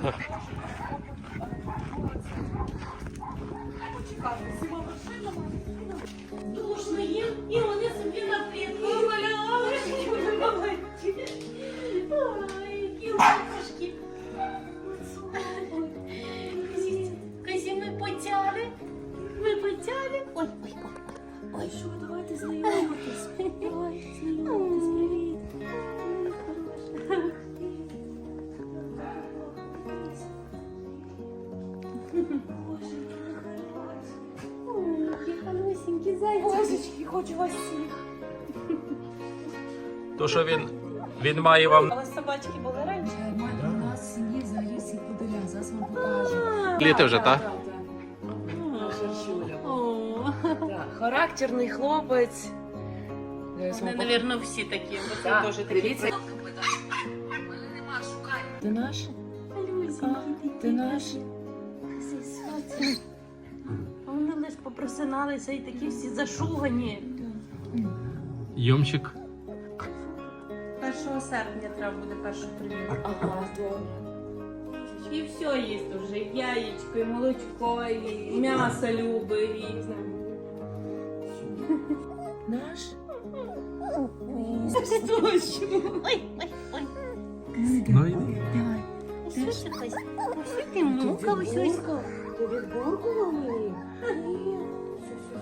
呵 Божечки, хочу вас всіх. То, що він, він має вам Але собачки були раніше. У нас в сім'ї взагалі всі подиля, зараз вам покажу. літи вже, так? Так, так. Шершуля. О, Так, Характерний хлопець. Зараз вам Вони, покажу. мабуть, всі такі, бо це Так, теж такі. дивіться. Ти наш? Ти наш? А попросиналися і такі всі зашугані. Йомчик. 1 серпня треба буде першу. Ага. І все їсть вже. І яєчко, і молочко, і м'ясо любить, і Наш? Точно. Ой, ой, ой. Ну йди. Давай. Ось ти ось. Ось ти мука, ось ось. Ти відбуркував мені? Ні. Все, все,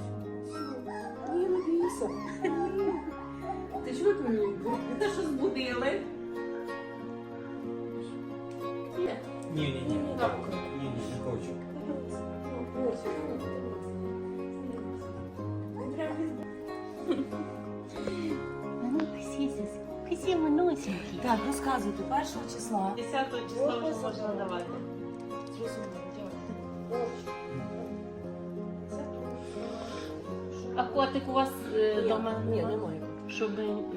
все. Ні, не бійся. Ні. Ти чого ти мені відбуркував? Те, що збудили. Ні, ні, ні, так. Ні, ні, не хочу. Ну, сісіс. Всі моносенькі. Так, розказуйте, першого числа. 10 числа вже можна давати. А котик у вас вдома? Ні, немає. Щоб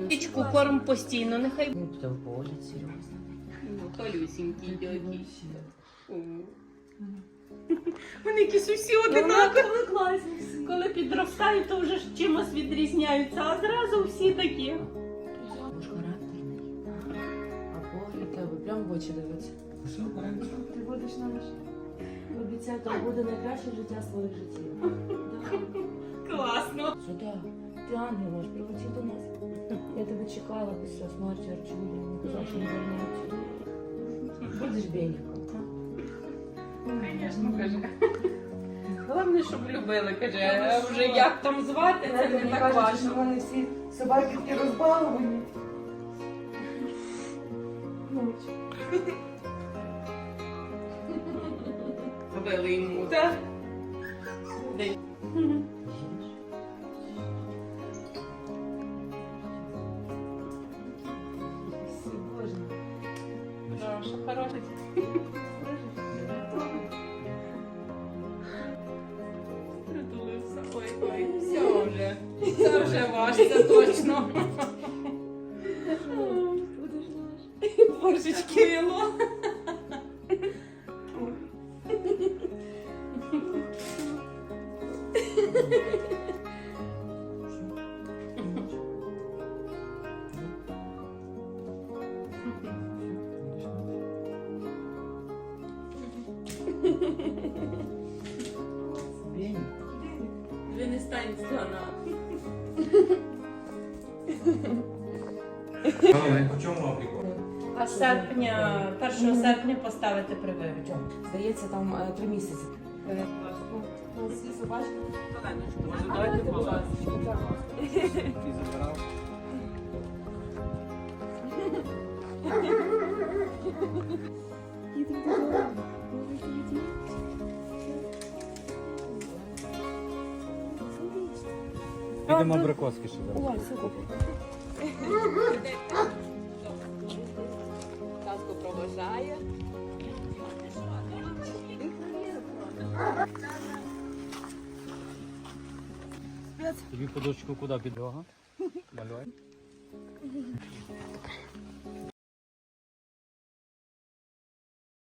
пічку корм постійно, нехай буде в полі, серйозно. Ну, колюсінький дьокі. Вони якісь усі одинакові. Коли підростають, то вже ж чимось відрізняються, а зразу всі такі. Муж характерний. А погляд тебе прям в очі дивиться. Ти будеш наш. Обіцяю, то буде найкраще життя своїх життів. Класно. Сюди. Ти ангел наш, прилетів до нас. Я тебе чекала після смерті Арчуля. Не казав, що не вернеться. Будеш беніком, так? Звісно, каже. Головне, щоб любили, каже, а вже як там звати, це не так важливо. вони всі собаки такі розбаловані. Робили йому, так? Да, що хороше. Притулився. Ой, ой, все вже. Це вже ваш, це точно. Божечки Ви не стань слона. По чому аплікувати? А серпня, 1 серпня поставити прививку. Здається, там е, три місяці. Всі собачки. Дайте, будь ласка. Ти забирав? Підемо абрикоски ще зараз. Ой, супер. Казку проважає. Тобі подушку куди під Ага. Малюй.